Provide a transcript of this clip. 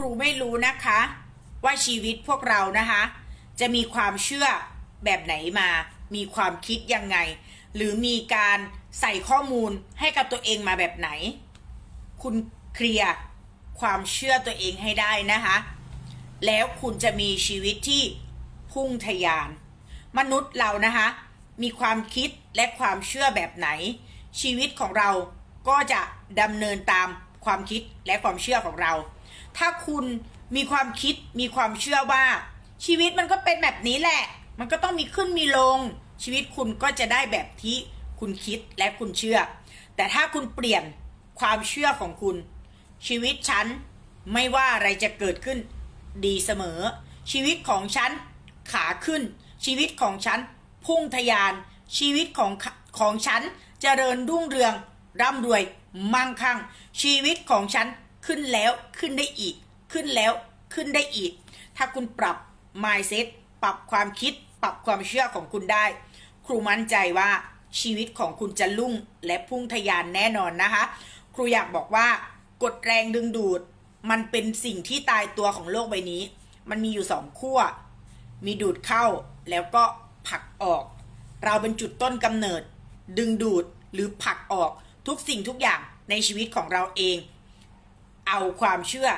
ครูไม่รู้นะคะ ว่าชีวิตพวกเรานะคะ จะมีความเชื่อแบบไหนมา มีความคิดยังไง หรือมีการใส่ข้อมูลให้กับตัวเองมาแบบไหน คุณเคลียร์ความเชื่อตัวเองให้ได้นะคะ แล้วคุณจะมีชีวิตที่พุ่งทะยาน มนุษย์เรานะคะ มีความคิดและความเชื่อแบบไหน ชีวิตของเราก็จะดำเนินตาม ความคิดและความเชื่อของเรา ถ้าคุณมีความคิดมีความเชื่อว่า ชีวิตมันก็เป็นแบบนี้แหละ มันก็ต้องมีขึ้นมีลง ชีวิตคุณก็จะได้แบบที่คุณคิดและคุณเชื่อ แต่ถ้าคุณเปลี่ยนความเชื่อของคุณ ชีวิตฉันไม่ว่าอะไรจะเกิดขึ้นดีเสมอ ชีวิตของฉันขาขึ้น ชีวิตของฉันพุ่งทะยาน ชีวิตของของฉันจเจริญรุ่งเรือง ร่ำรวยมั่งคั่ง ชีวิตของฉันขึ้นแล้วขึ้นได้อีก ขึ้นแล้วขึ้นได้อีก ถ้าคุณปรับ mindset ปรับความคิด ปรับความเชื่อของคุณได้ ครูมั่นใจว่าชีวิตของคุณจะรุ่งและพุ่งทะยานแน่นอนนะคะ ครูอยากบอกว่ากฎแรงดึงดูด มันเป็นสิ่งที่ตายตัวของโลกใบนี้ มันมีอยู่สองขั้ว มีดูดเข้าแล้วก็ผลักออก เราเป็นจุดต้นกำเนิด ดึงดูดหรือผลักออก ทุกสิ่งทุกอย่างในชีวิตของเราเอง เอาความเชื่อ